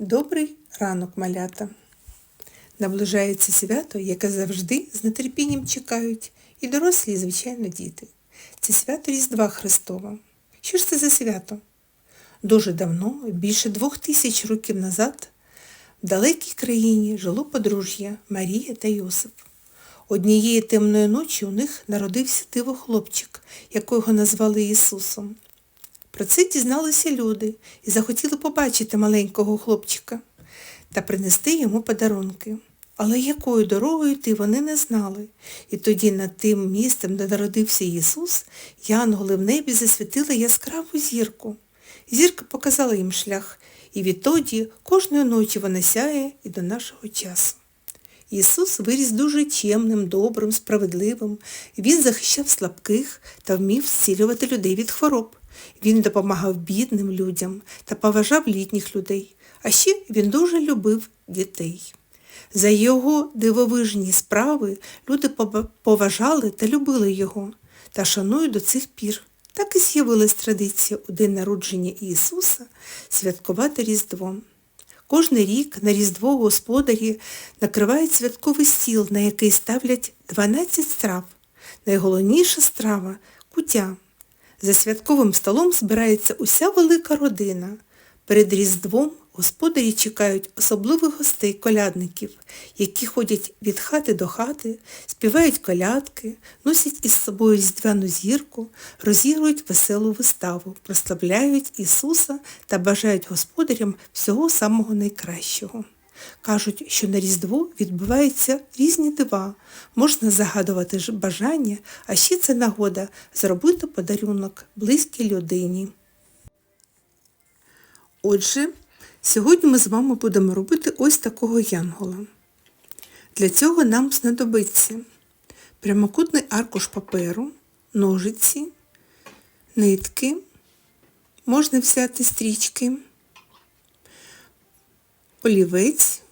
Добрий ранок, малята. Наближається свято, яке завжди з нетерпінням чекають і дорослі, і, звичайно, діти. Це свято Різдва Христова. Що ж це за свято? Дуже давно, більше двох тисяч років назад, в далекій країні жило подружжя Марія та Йосип. Однієї темної ночі у них народився диво хлопчик, якого назвали Ісусом. Про це дізналися люди і захотіли побачити маленького хлопчика та принести йому подарунки. Але якою дорогою йти вони не знали. І тоді над тим містом, де народився Ісус, янголи в небі засвітили яскраву зірку. Зірка показала їм шлях, і відтоді кожної ночі вона сяє і до нашого часу. Ісус виріс дуже чемним, добрим, справедливим. Він захищав слабких та вмів зцілювати людей від хвороб. Він допомагав бідним людям та поважав літніх людей. А ще він дуже любив дітей. За його дивовижні справи люди поважали та любили його та шанують до цих пір. Так і з'явилась традиція у день народження Ісуса святкувати Різдво. Кожний рік на Різдво господарі накривають святковий стіл, на який ставлять 12 страв. Найголовніша страва кутя. За святковим столом збирається уся велика родина. Перед Різдвом господарі чекають особливих гостей колядників, які ходять від хати до хати, співають колядки, носять із собою різдвяну зірку, розігрують веселу виставу, прославляють Ісуса та бажають господарям всього самого найкращого. Кажуть, що на Різдво відбуваються різні дива, можна загадувати бажання, а ще це нагода зробити подарунок близькій людині. Отже, сьогодні ми з вами будемо робити ось такого янгола. Для цього нам знадобиться прямокутний аркуш паперу, ножиці, нитки, можна взяти стрічки, олівець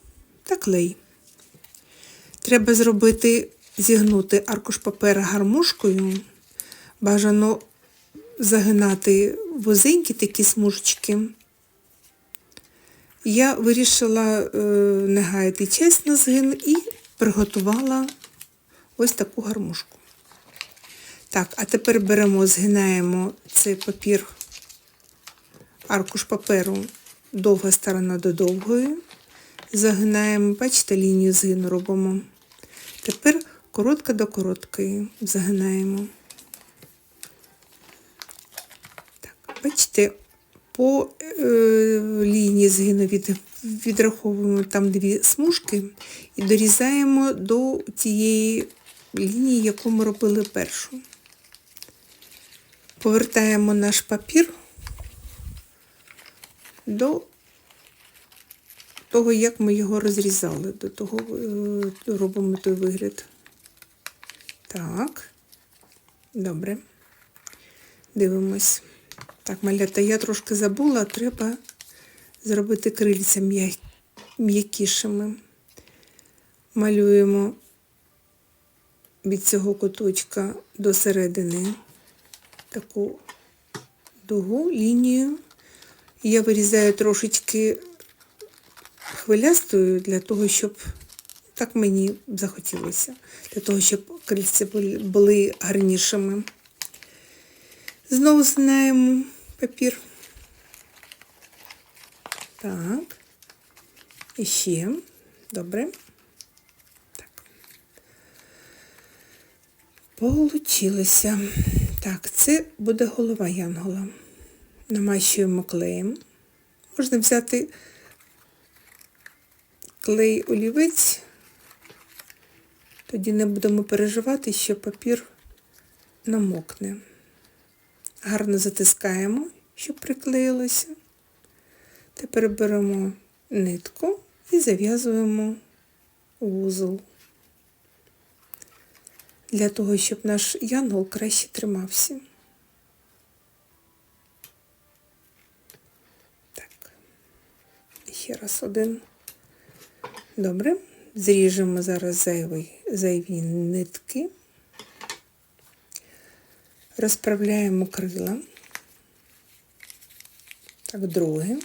та клей. Треба зробити, зігнути аркуш папера гармошкою, бажано загинати вузенькі такі смужечки. Я вирішила е, не гаяти час на згин і приготувала ось таку гармошку. Так, а тепер беремо, згинаємо цей папір, аркуш паперу, довга сторона до довгої. Загинаємо, бачите, лінію згину робимо. Тепер коротка до короткої загинаємо. Так, бачите, по е, лінії згину від, відраховуємо там дві смужки і дорізаємо до тієї лінії, яку ми робили першу. Повертаємо наш папір до того, як ми його розрізали, до того е, робимо той вигляд. Так, добре. Дивимось. Так, малята, я трошки забула, треба зробити крильця м'якішими. Малюємо від цього куточка до середини таку дугу, лінію. Я вирізаю трошечки хвилястою для того, щоб так мені захотілося, для того, щоб крильця були, були гарнішими. Знову знаємо папір. Так. І ще. Добре. Так. Получилося. Так, це буде голова янгола. Намащуємо клеєм. Можна взяти клей олівець. Тоді не будемо переживати, що папір намокне. Гарно затискаємо, щоб приклеїлося. Тепер беремо нитку і зав'язуємо вузол. Для того, щоб наш янгол краще тримався. Так. Ще раз один. Добре. Зріжемо зараз зайві, зайві нитки. Розправляємо крила. Так, друге.